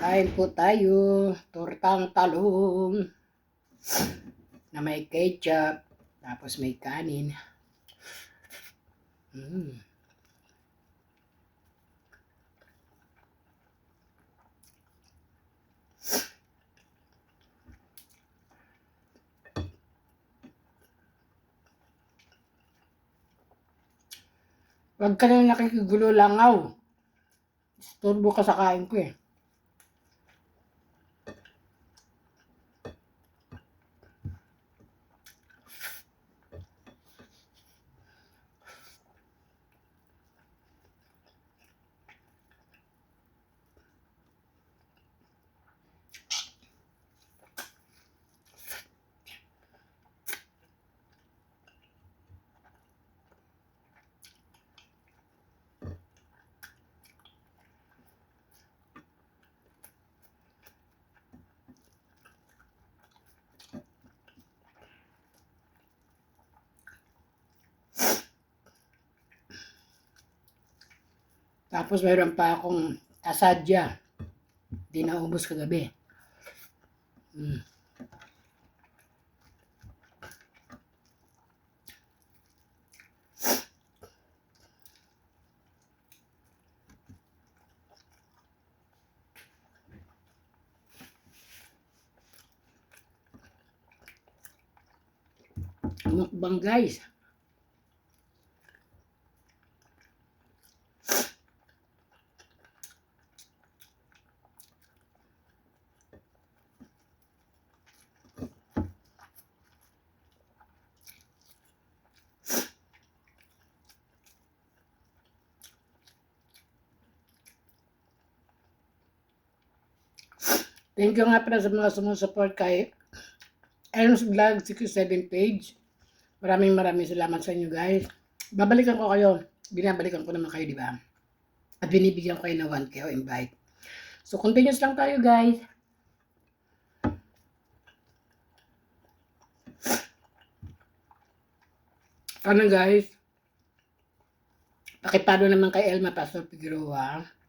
Kain po tayo. Tortang talong. Na may ketchup. Tapos may kanin. Mm. Huwag ka na nakikigulo langaw. Turbo ka sa kain ko eh. Tapos mayroon pa akong asadya. Di naubos kagabi. Mm. Mukbang guys. Thank you nga pala sa mga sumusupport kay Elms Vlog 67 page. Maraming maraming salamat sa inyo guys. Babalikan ko kayo. Binabalikan ko naman kayo, di ba? At binibigyan ko kayo ng 1K o invite. So, continuous lang tayo guys. Ano guys? Pakipalo naman kay Elma Pastor Figueroa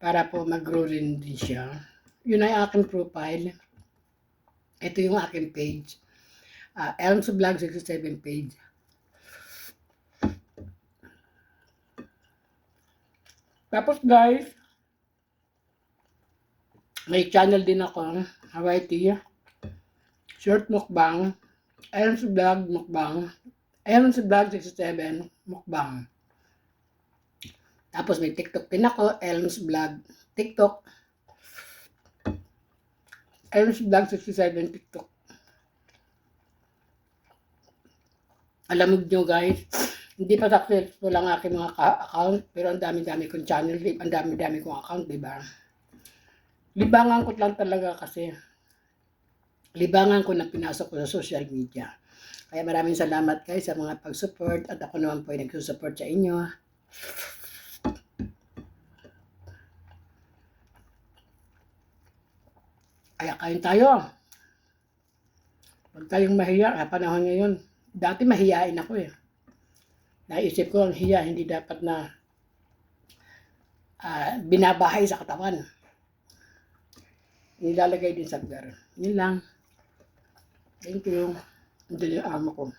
para po mag-grow rin din siya. Yun ay aking profile. Ito yung aking page. Uh, Elms Vlog 67 page. Tapos guys, may channel din ako, Hawaii Tea. Short mukbang, Elms Vlog mukbang, Elms Vlog 67 mukbang. Tapos may TikTok din ako, Elms Vlog TikTok. Elms Vlog 67 TikTok. Alam nyo guys, hindi pa successful ang aking mga account, pero ang dami-dami kong channel, ang dami-dami kong account, di ba? Libangan ko lang talaga kasi. Libangan ko na pinasok ko sa social media. Kaya maraming salamat guys sa mga pag-support at ako naman po ay nagsusupport sa inyo. Kaya kain tayo. Huwag tayong mahiya. Kaya panahon ngayon. Dati mahiyain ako eh. Naisip ko ang hiya hindi dapat na uh, binabahay sa katawan. Nilalagay din sa lugar. Yun lang. Thank you. Hindi yung amo ko.